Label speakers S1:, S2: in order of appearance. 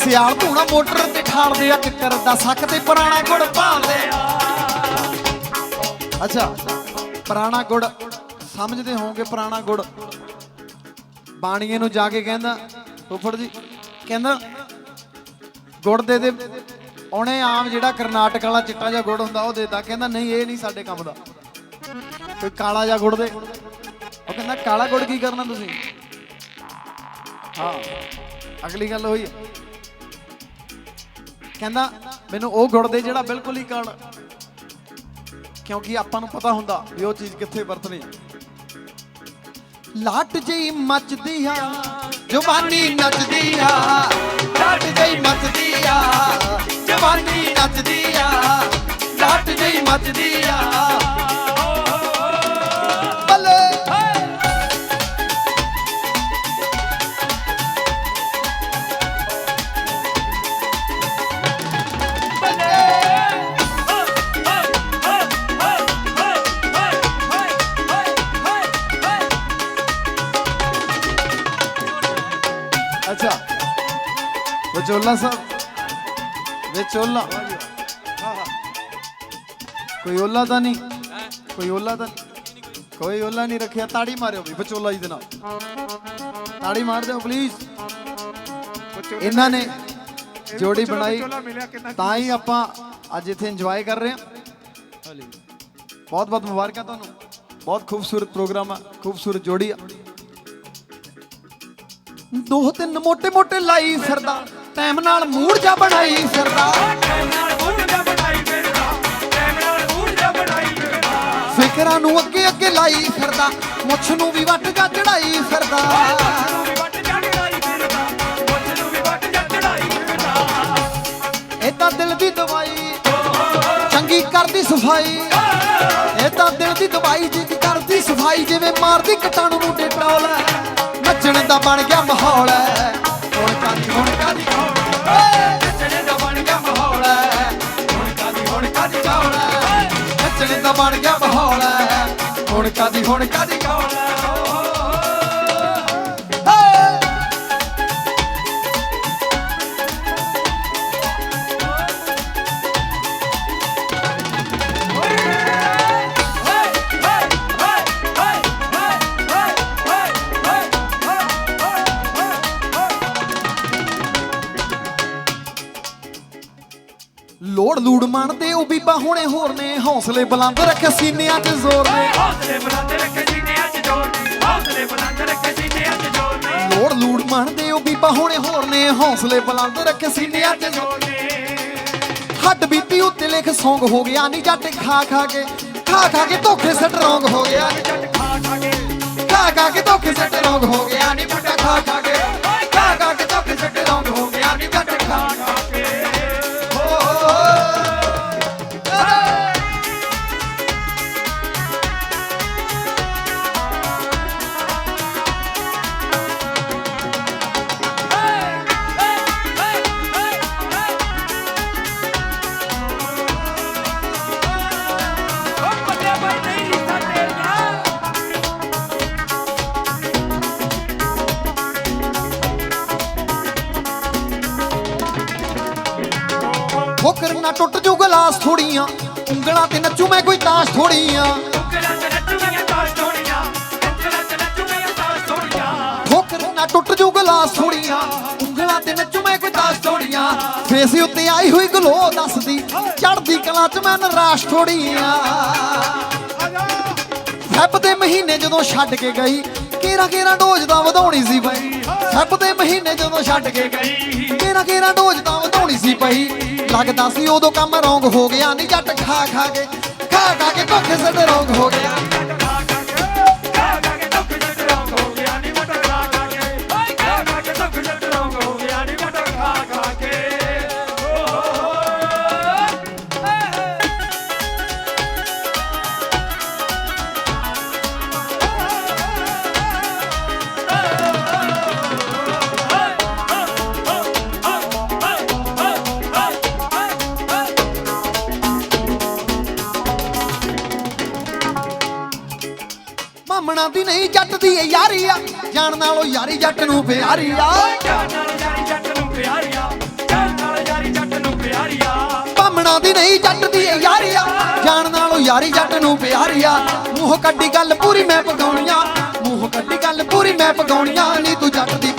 S1: ਸਿਆਲ ਧੂਣਾ ਮੋਟਰ ਤੇ ਠਾਲਦੇ ਆ ਕਿੱਕਰ ਦਾ ਸੱਕ ਤੇ ਪੁਰਾਣਾ ਗੁੜ ਭਾਲਦੇ ਆ। ਅੱਛਾ, ਪੁਰਾਣਾ ਗੁੜ ਸਮਝਦੇ ਹੋਵੋਗੇ ਪੁਰਾਣਾ ਗੁੜ। ਬਾਣੀਏ ਨੂੰ ਜਾ ਕੇ ਕਹਿੰਦਾ, ਫੁੱਫੜ ਜੀ, ਕਹਿੰਦਾ, ਗੁੜ ਦੇ ਦੇ, ਉਹਨੇ ਆਮ ਜਿਹੜਾ ਕਰਨਾਟਕ ਵਾਲਾ ਚਿੱਟਾ ਜਿਹਾ ਗੁੜ ਹੁੰਦਾ, ਉਹ ਦੇਤਾ। ਕਹਿੰਦਾ, ਨਹੀਂ, ਇਹ ਨਹੀਂ ਸਾਡੇ ਕੰਮ ਦਾ। ਕੋਈ ਕਾਲਾ ਜਿਹਾ ਗੁੜ ਦੇ। ਉਹ ਕਹਿੰਦਾ, ਕਾਲਾ ਗੁੜ ਕੀ ਕਰਨਾ ਤੁਸੀਂ? ਹਾਂ, ਅਗਲੀ ਗੱਲ ਹੋਈ। ਕਹਿੰਦਾ, ਮੈਨੂੰ ਉਹ ਗੁੜ ਦੇ ਜਿਹੜਾ ਬਿਲਕੁਲ ਹੀ ਕਾਲਾ ਕਿਉਂਕਿ ਆਪਾਂ ਨੂੰ ਪਤਾ ਹੁੰਦਾ ਵੀ ਉਹ ਚੀਜ਼ ਕਿੱਥੇ ਵਰਤਣੀ ਲਾਟ ਜਿਹੀ ਮੱਚਦੀ ਆ, ਜਵਾਨੀ ਨੱਚਦੀ ਆ, ਲਾਟ ਜਿਹੀ ਮੱਚਦੀ ਆ, ਜਵਾਨੀ ਨੱਚਦੀ ਆ, ਲਾਟ ਜਿਹੀ ਮੱਚਦੀ ਆ। ਵਿਚੋਲਾ ਸਾਹਿਬ। ਵਿਚੋਲਾ। ਕੋਈ ਓਲਾ ਤਾਂ ਨਹੀਂ। ਕੋਈ ਓਲਾ ਤਾਂ ਕੋਈ ਓਲਾ ਨਹੀਂ ਰੱਖਿਆ। ਤਾੜੀ ਮਾਰਿਓ ਵੀ ਵਿਚੋਲਾ ਜੀ ਦੇ ਨਾਲ। ਤਾੜੀ ਮਾਰ ਦਿਓ ਪਲੀਜ਼ ਇਹਨਾਂ ਨੇ ਜੋੜੀ ਬਣਾਈ। ਤਾਂ ਹੀ ਆਪਾਂ ਅੱਜ ਇੱਥੇ ਇੰਜੋਏ ਕਰ ਰਹੇ ਹਾਂ। ਬਹੁਤ ਬਹੁਤ ਮੁਬਾਰਕਾਂ ਤੁਹਾਨੂੰ। ਬਹੁਤ ਖੂਬਸੂਰਤ ਪ੍ਰੋਗਰਾਮ ਆ। ਖੂਬਸੂਰਤ ਜੋੜੀ ਆ। ਦੋ ਤਿੰਨ ਮੋਟੇ ਮੋਟੇ ਲਾਈ ਫਿਰਦਾ। ਟਾਈਮ ਨਾਲ ਮੂੜ ਜਾ ਬਣਾਈ ਫਿਰਦਾ। ਫਿਕਰਾਂ ਨੂੰ ਅੱਗੇ ਅੱਗੇ ਲਾਈ ਫਿਰਦਾ। ਮੁੱਛ ਨੂੰ ਵੀ ਵੱਟ ਜਾ ਚੜਾਈ ਫਿਰਦਾ। ਇਹ ਤਾਂ ਦਿਲ ਦੀ ਦਵਾਈ, ਚੰਗੀ ਕਰਦੀ ਸਫ਼ਾਈ। ਇਹ ਤਾਂ ਦਿਲ ਦੀ ਦਵਾਈ ਜੀ ਕਰਦੀ ਸਫ਼ਾਈ, ਜਿਵੇਂ ਮਾਰਦੀ ਕਟਾਣੂ ਨੂੰ ਦਾ ਬਣ ਗਿਆ ਮਾਹੌਲ ਹੁਣ ਕਾਦੀ ਹੁਣ ਕਾਦੀ ਏ ਦਾ ਬਣ ਗਿਆ ਮਾਹੌਲ ਹੁਣ ਕਾਦੀ ਹੁਣ ਕਾਦੀ ਕੌਲ ਨੱਚਣ ਦਾ ਬਣ ਗਿਆ ਮਾਹੌਲ ਹੁਣ ਕਾਦੀ ਹੁਣ ਕਾਦੀ ਕੌਲ ਲੋੜ ਲੂੜ ਮੰਨਦੇ ਉਹ ਬੀਬਾ ਹੁਣੇ ਹੋਰ ਨੇ। ਹੌਸਲੇ ਬੁਲੰਦ ਰੱਖੇ ਸੀਨਿਆਂ 'ਚ ਜ਼ੋਰ ਨੇ। ਲੋੜ ਲੂੜ ਮੰਨਦੇ ਉਹ ਬੀਬਾ ਹੁਣੇ ਹੋਰ ਨੇ। ਹੌਸਲੇ ਬੁਲੰਦ ਰੱਖੇ ਸੀਨਿਆਂ 'ਚ ਜ਼ੋਰ ਨੇ। ਹੱਡ ਬੀਤੀ ਉੱਤੇ ਲਿਖ ਸੌਂਗ ਹੋ ਗਿਆ। ਨਹੀਂ ਜੱਟ ਖਾ ਖਾ ਕੇ ਖਾ ਖਾ ਕੇ ਧੋਖੇ ਸਟਰੋਂਗ ਹੋ ਗਿਆ। ਨੀ ਜੱਟ ਖਾ ਖਾ ਕੇ ਖਾ ਖਾ ਕੇ ਧੋਖੇ ਸਟਰੋਂਗ ਹੋ ਗਿਆ। ਨਹੀਂ ਮੁੰਡਾ ਖਾ ਖਾ ਠੋਕਰ ਨਾ ਟੁੱਟ ਜੂ ਗਲਾਸ ਥੋੜੀਆਂ ਉਂਗਲਾਂ ਤੇ ਨੱਚੂ ਮੈਂ ਕੋਈ ਤਾਸ਼ ਥੋੜੀਆਂ। ਠੋਕਰ ਨਾ ਟੁੱਟ ਜੂ ਗਲਾਸ ਥੋੜੀਆਂ ਉਂਗਲਾਂ ਤੇ ਨੱਚੂ ਮੈਂ ਕੋਈ ਤਾਸ਼ ਥੋੜੀਆਂ। ਫੇਸ ਉੱਤੇ ਆਈ ਹੋਈ ਗਲੋ ਦੱਸਦੀ ਚੜਦੀ ਕਲਾ ਚ ਮੈਂ ਨਰਾਸ਼ ਥੋੜੀਆਂ। ਫੈਬ ਦੇ ਮਹੀਨੇ ਜਦੋਂ ਛੱਡ ਕੇ ਗਈ ਕੇਰਾ ਕੇਰਾ ਡੋਜ਼ ਤਾਂ ਵਧਾਉਣੀ ਸੀ ਪਈ ਫੈਬ ਦੇ ਮਹੀਨੇ ਜਦੋਂ ਛੱਡ ਕੇ ਗਈ ਕੇਰਾ ਕੇਰਾ ਡੋਜ਼ ਤਾਂ ਵਧਾਉਣੀ ਸੀ ਪਈ ਲੱਗਦਾ ਸੀ ਉਦੋਂ ਕੰਮ ਰੌਂਗ ਹੋ ਗਿਆ, ਨਹੀਂ ਜੱਟ ਖਾ ਖਾ ਕੇ, ਖਾ ਖਾ ਕੇ ਧੋਖੇ ਸੱਟ ਰੌਂਗ ਹੋ ਗਿਆ। ਬ੍ਰਾਹਮਣਾਂ ਦੀ ਨਹੀਂ ਜੱਟ ਦੀ ਯਾਰੀ ਆ ਜਾਣ ਨਾਲੋਂ ਯਾਰੀ ਜੱਟ ਨੂੰ ਪਿਆਰੀ ਆ ਜਾਣ ਦੀ ਨਹੀਂ ਜੱਟ ਦੀ ਯਾਰੀ ਆ ਜਾਣ ਨਾਲੋਂ ਯਾਰੀ ਜੱਟ ਨੂੰ ਪਿਆਰੀ ਆ ਮੂੰਹ ਕੱਢੀ ਗੱਲ ਪੂਰੀ ਮੈਂ ਪਗਾਉਣੀਆਂ ਮੂੰਹ ਕੱਢੀ ਗੱਲ ਪੂਰੀ ਮੈਂ ਪਗਾਉਣੀਆਂ ਨਹੀਂ ਤੂੰ ਜੱਟ ਦੀ